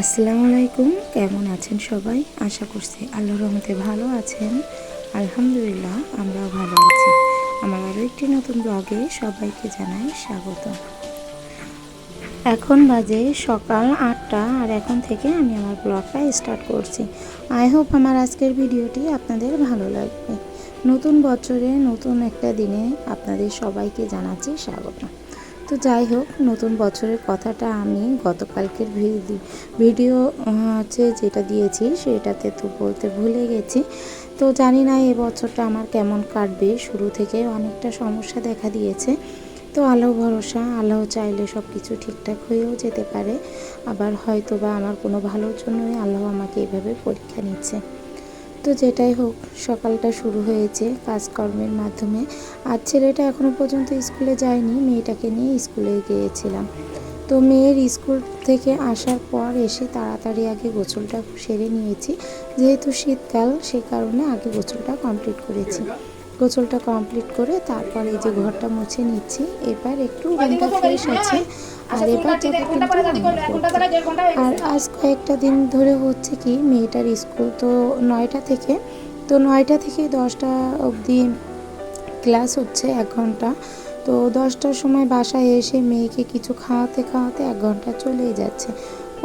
আসসালামু আলাইকুম, কেমন আছেন সবাই? আশা করছি আল্লাহর রহমতে ভালো আছেন। আলহামদুলিল্লাহ, আমরাও ভালো আছি। আমার আরও একটি নতুন ব্লগে সবাইকে জানাই স্বাগত। এখন বাজে সকাল আটটা, আর এখন থেকে আমি আমার ব্লগটা স্টার্ট করছি। আই হোপ আমার আজকের ভিডিওটি আপনাদের ভালো লাগবে। নতুন বছরে, নতুন একটা দিনে আপনাদের সবাইকে জানাচ্ছি স্বাগত। তো যাই হোক, নতুন বছরের কথাটা আমি গতকালকের ভিডি- ভিডিও, হচ্ছে যেটা দিয়েছি সেটাতে তো বলতে ভুলে গেছি। তো জানি না এ বছরটা আমার কেমন কাটবে, শুরু থেকে অনেকটা সমস্যা দেখা দিয়েছে। তো আল্লাহ ভরসা, আল্লাহ চাইলে সব কিছু ঠিকঠাক হয়েও যেতে পারে। আবার হয়তো বা আমার কোনো ভালোর জন্যই আল্লাহ আমাকে এভাবে পরীক্ষা নিচ্ছে। তো যেটাই হোক, সকালটা শুরু হয়েছে কাজকর্মের মাধ্যমে। আর ছেলেটা এখনও পর্যন্ত স্কুলে যায়নি, মেয়েটাকে নিয়ে স্কুলে গিয়েছিলাম। তো মেয়ের স্কুল থেকে আসার পর এসে তাড়াতাড়ি আগে গোসলটা সেরে নিয়েছি। যেহেতু শীতকাল, সে কারণে আগে গোসলটা কমপ্লিট করেছি। গোসলটা কমপ্লিট করে তারপর এই যে ঘরটা মুছে নিচ্ছি। এবার একটু রুমটা ফ্রেশ আছে। আর এবার। আর আজ কয়েকটা দিন ধরে হচ্ছে কি মেয়েটার স্কুল তো নয়টা থেকে তো নয়টা থেকে দশটা অবধি ক্লাস হচ্ছে এক ঘণ্টা। তো দশটার সময় বাসায় এসে মেয়েকে কিছু খাওয়াতে খাওয়াতে এক ঘণ্টা চলেই যাচ্ছে।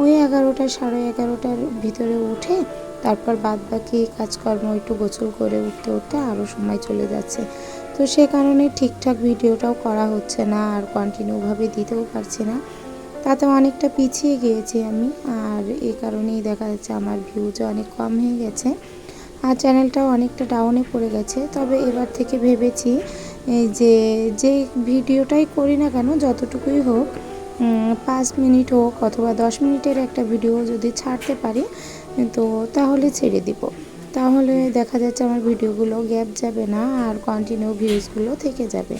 ওই এগারোটা সাড়ে এগারোটার ভিতরে উঠে তারপর বাদ বাকি কাজকর্ম একটু গোসল করে উঠতে উঠতে আরও সময় চলে যাচ্ছে। তো সে কারণে ঠিকঠাক ভিডিওটাও করা হচ্ছে না আর কন্টিনিউভাবে দিতেও পারছি না। তাতে অনেকটা পিছিয়ে গিয়েছি আমি আর এই কারণেই দেখা যাচ্ছে আমার ভিউজও অনেক কম হয়ে গেছে আর চ্যানেলটাও অনেকটা ডাউনে পড়ে গেছে। তবে এবার থেকে ভেবেছি যে যে ভিডিওটাই করি না কেন, যতটুকুই হোক পাঁচ মিনিট হোক অথবা দশ মিনিটের একটা ভিডিও যদি ছাড়তে পারি, তো তাহলে ছেড়ে দিব। তাহলে দেখা যাচ্ছে আমার ভিডিওগুলো গ্যাপ যাবে না আর কন্টিনিউ ভিউজগুলো থেকে যাবে।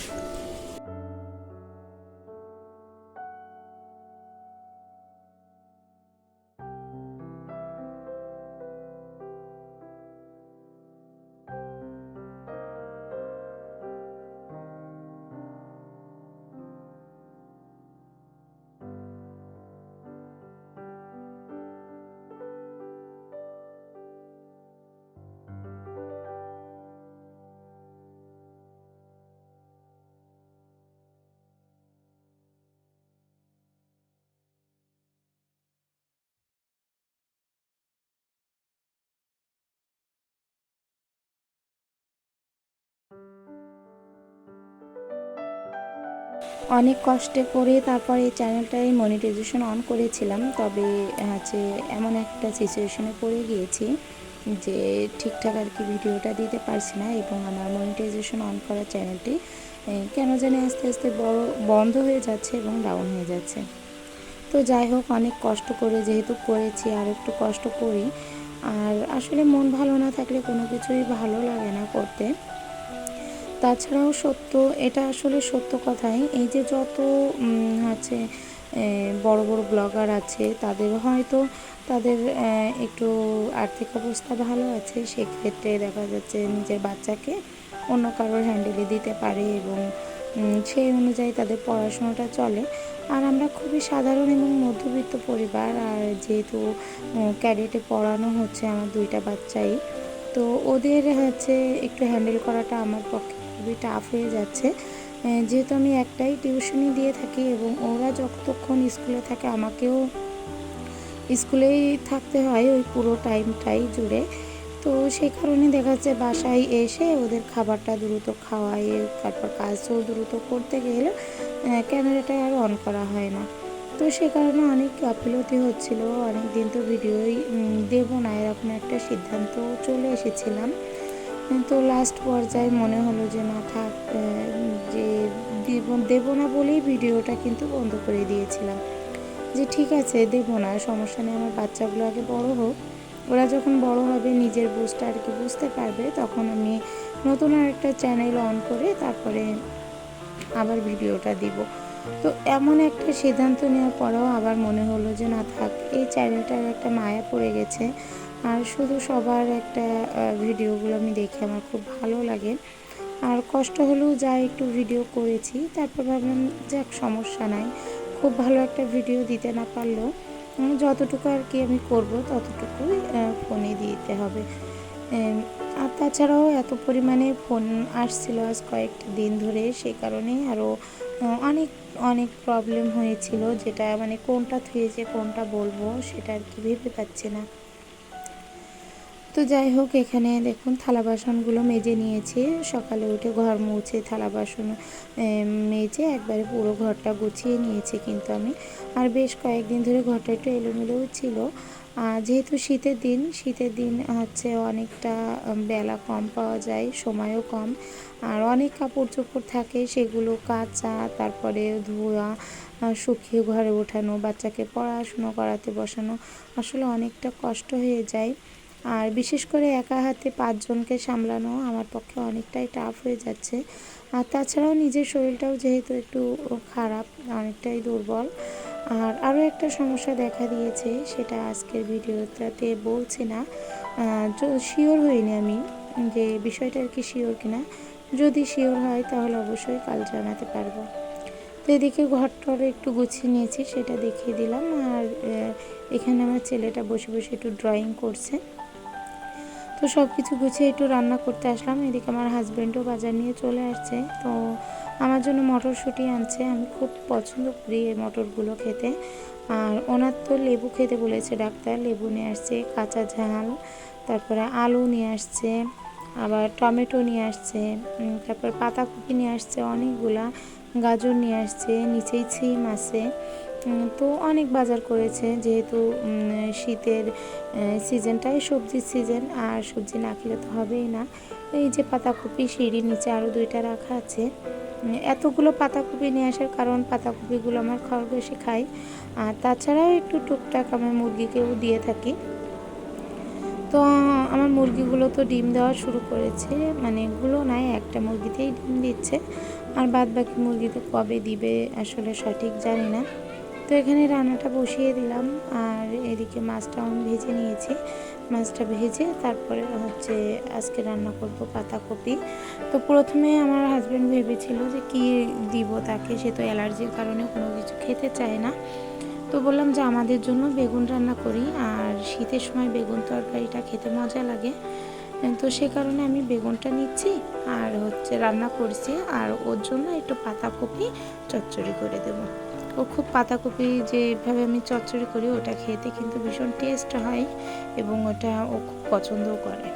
অনেক কষ্টে করে তারপর এই চ্যানেলটাই মনিটাইজেশন অন করেছিলাম। তবে, হচ্ছে এমন একটা সিচুয়েশনে পড়ে গিয়েছি যে ঠিকঠাক আর কি ভিডিওটা দিতে পারছি না এবং আমার মনিটাইজেশন অন করা চ্যানেলটি কেন জানি আস্তে আস্তে বড়, বন্ধ হয়ে যাচ্ছে এবং ডাউন হয়ে যাচ্ছে। তো যাই হোক, অনেক কষ্ট করে যেহেতু করেছি, আর একটু কষ্ট করি। আর আসলে মন ভালো না থাকলে কোনো কিছুই ভালো লাগে না করতে। তাছাড়াও সত্য এটা আসলে সত্য কথাই। এই যে যত এ, বড় বড় ব্লগার আছে তাদের হয়তো তাদের একটু আর্থিক অবস্থা ভালো আছে। সেক্ষেত্রে দেখা যাচ্ছে নিজের বাচ্চাকে অন্য কারোর হ্যান্ডেলে দিতে পারে এবং সেই অনুযায়ী তাদের পড়াশোনাটা চলে। আর আমরা খুবই সাধারণ এবং মধ্যবিত্ত পরিবার আর যেহেতু ক্যাডেটে পড়ানো হচ্ছে আমার দুইটা বাচ্চাই তো ওদের হচ্ছে একটু হ্যান্ডেল করাটা আমার পক্ষে খুবই টাফ হয়ে যাচ্ছে। যেহেতু আমি একটাই টিউশনি দিয়ে থাকি এবং ওরা যতক্ষণ স্কুলে থাকে আমাকেও স্কুলেই থাকতে হয় ওই পুরো টাইমটাই জুড়ে। তো সেই কারণে দেখা যাচ্ছে বাসায় এসে ওদের খাবারটা দ্রুত খাওয়াই তারপর কাজও দ্রুত করতে গেলে ক্যামেরাটা আর অন করা হয় না। তো সে কারণে অনেক গাফিলতি হচ্ছিল অনেক দিন তো ভিডিওই দেবো না, এরকম একটা সিদ্ধান্ত চলে এসেছিলাম। তো লাস্ট পর্যায়ে মনে হলো যে, না থাক যে, দেব, দেবো না বলেই ভিডিওটা কিন্তু বন্ধ করে দিয়েছিলাম। যে, ঠিক আছে, দেবো না, সমস্যা নেই, আমার বাচ্চাগুলো আগে বড় হোক। ওরা যখন বড় হবে, নিজের বুঝটা আর কি বুঝতে পারবে, তখন আমি নতুন আর একটা চ্যানেল অন করে তারপরে আবার ভিডিওটা দিব। তো এমন একটা সিদ্ধান্ত নেওয়ার পরেও আবার মনে হলো যে, না থাক, এই চ্যানেলটার একটা মায়া পড়ে গেছে। আর শুধু সবার একটা ভিডিওগুলো আমি দেখে আমার খুব ভালো লাগে। আর কষ্ট হলেও যা একটু ভিডিও করেছি, তারপর ভাবলাম, যাক, সমস্যা নাই। খুব ভালো একটা ভিডিও দিতে না পারলেও যতটুকু আর কি আমি করব, ততটুকুই ফোনে দিতে হবে। আর তাছাড়াও এত পরিমাণে ফোন আসছিল আজ কয়েকটা দিন ধরে সেই কারণে আরও অনেক অনেক প্রবলেম হয়েছিল, যেটা মানে কোনটা থুয়েছে কোনটা বলব, সেটা আর কি ভেবে পাচ্ছি না। তো যাই হোক, এখানে দেখুন থালা বাসনগুলো মেজে নিয়েছি। সকালে উঠে ঘর মুছে থালা বাসন মেজে একবারে পুরো ঘরটা গুছিয়ে নিয়েছি কিন্তু আমি। আর বেশ কয়েকদিন ধরে ঘরটা একটু এলোমেলোও ছিল। আর যেহেতু শীতের দিন শীতের দিন হচ্ছে অনেকটা বেলা কম পাওয়া যায়, সময়ও কম। আর অনেক কাপড় চোপড় থাকে, সেগুলো কাচা, তারপরে ধোয়া শুকিয়ে ঘরে ওঠানো, বাচ্চাকে পড়াশুনো করাতে বসানো, আসলে অনেকটা কষ্ট হয়ে যায়। আর বিশেষ করে একা হাতে পাঁচজনকে সামলানো আমার পক্ষে অনেকটাই টাফ হয়ে যাচ্ছে। আর তাছাড়াও নিজের শরীরটাও যেহেতু একটু খারাপ, অনেকটাই দুর্বল। আর আরও একটা সমস্যা দেখা দিয়েছে, সেটা আজকের ভিডিওটাতে বলছি না। শিওর হইনি আমি যে বিষয়টা আর কি শিওর কিনা। যদি শিওর হয় তাহলে অবশ্যই কাল জানাতে পারব। তো এদিকে ঘরটর একটু গুছিয়ে নিয়েছি, সেটা দেখিয়ে দিলাম। আর এখানে আমার ছেলেটা বসে বসে একটু ড্রয়িং করছে। তো সব কিছু গুছিয়ে একটু রান্না করতে আসলাম। এদিকে আমার হাজব্যান্ডও বাজার নিয়ে চলে আসছে। তো আমার জন্য মটরশুঁটি আনছে। আমি খুব পছন্দ করি এই মটরগুলো খেতে। আর ওনার তো লেবু খেতে বলেছে ডাক্তার। লেবু নিয়ে আসছে, কাঁচা ঝাল, তারপরে আলু নিয়ে আসছে, আবার টমেটো নিয়ে আসছে তারপর পাতাকপি নিয়ে আসছে অনেকগুলা, গাজর নিয়ে আসছে, নিচেই ছিম আছে। তো অনেক বাজার করেছে, যেহেতু শীতের সিজনটাই সবজির সিজন, আর সবজি না খেলে তো হবেই না। এই যে পাতাকপি, সিঁড়ির নিচে আরও দুইটা রাখা আছে। এতগুলো পাতাকপি নিয়ে আসার কারণ পাতাকপিগুলো আমার খরগোশে খাই আর তাছাড়াও একটু টুকটাক আমার মুরগিকেও দিয়ে থাকি। তো আমার মুরগিগুলো তো ডিম দেওয়া শুরু করেছে মানে এগুলো নাই, একটা মুরগিতেই ডিম দিচ্ছে। আর বাদ বাকি মুরগিতে কবে দিবে আসলে সঠিক জানি না। তো এখানে রান্নাটা বসিয়ে দিলাম। আর এদিকে মাছটা আমি ভেজে নিয়েছি। মাছটা ভেজে তারপরে হচ্ছে আজকে রান্না করব পাতাকপি। তো প্রথমে আমার হাজব্যান্ড ভেবেছিল যে কি দিব তাকে, সে তো অ্যালার্জির কারণে কোনো কিছু খেতে চায় না। তো বললাম যে আমাদের জন্য বেগুন রান্না করি, আর শীতের সময় বেগুন তরকারিটা খেতে মজা লাগে। তো সে কারণে আমি বেগুনটা নিচ্ছি, আর হচ্ছে রান্না করছি, আর ওর জন্য একটু পাতাকপি চচ্চড়ি করে দেবো। ও খুব পাতাকপি যেভাবে আমি চচ্চড়ি করি, ওটা খেতে কিন্তু ভীষণ টেস্ট হয় এবং ওটা ও খুব পছন্দও করে।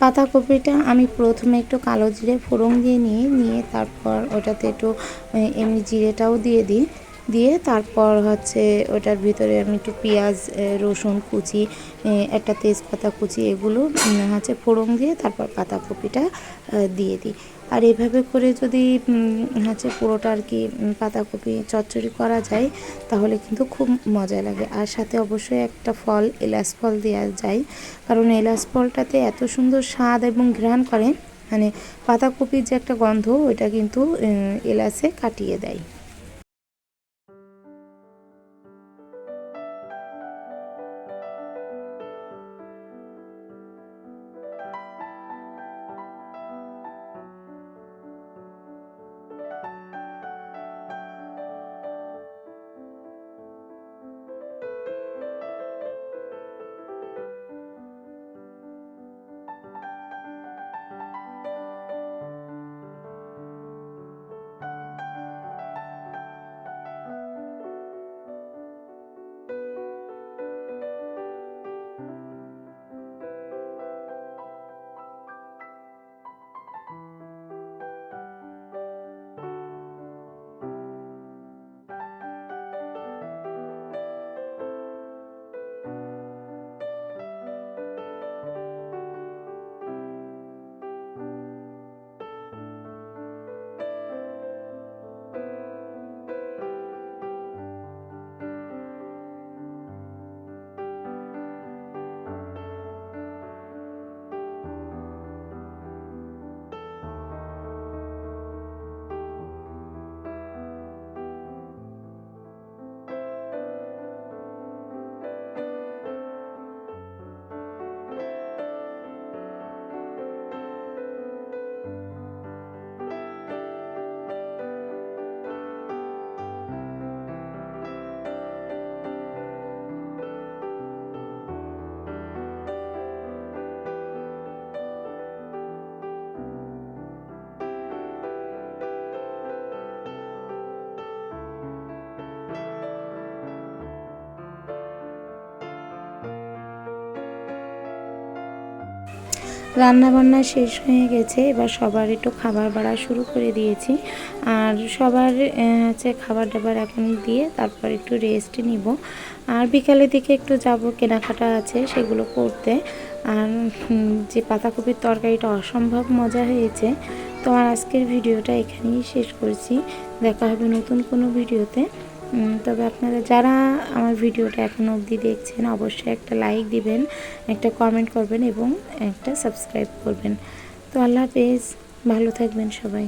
পাতাকপিটা আমি প্রথমে একটু কালো জিরে ফোড়ন দিয়ে নিয়ে নিয়ে তারপর ওটাতে একটু এমনি জিরেটাও দিয়ে দিই। দিয়ে তারপর হচ্ছে ওটার ভিতরে আমি একটু পেঁয়াজ রসুন কুচি একটা তেজপাতা কুচি, এগুলো হচ্ছে ফোড়ন দিয়ে তারপর পাতাকপিটা দিয়ে দিই। আর এভাবে করে যদি হচ্ছে পুরোটা আর কি পাতাকপি চচ্চড়ি করা যায়, তাহলে কিন্তু খুব মজা লাগে। আর সাথে অবশ্যই একটা ফল, এলাচ ফল দেওয়া যায়। কারণ এলাচ ফলটাতে এত সুন্দর স্বাদ এবং ঘ্রাণ করে মানে পাতাকপির যে একটা গন্ধ, ওইটা কিন্তু এলাচে কাটিয়ে দেয়। রান্না বান্না শেষ হয়ে গেছে, এবার সবার একটু খাবার বাড়া শুরু করে দিয়েছি। আর সবার হচ্ছে খাবার দাবার এখন দিয়ে তারপর একটু রেস্ট নিব। আর বিকালের দিকে একটু যাব, কেনাকাটা আছে সেগুলো করতে। আর যে পাতাকপির তরকারিটা অসম্ভব মজা হয়েছে। তো আর আজকের ভিডিওটা এখানেই শেষ করছি। দেখা হবে নতুন কোনো ভিডিওতে। তবে আপনারা যারা আমার ভিডিওটা এখনও অবধি দেখছেন, অবশ্যই একটা লাইক দিবেন, একটা কমেন্ট করবেন এবং একটা সাবস্ক্রাইব করবেন। তো আল্লাহ হাফেজ, ভালো থাকবেন সবাই।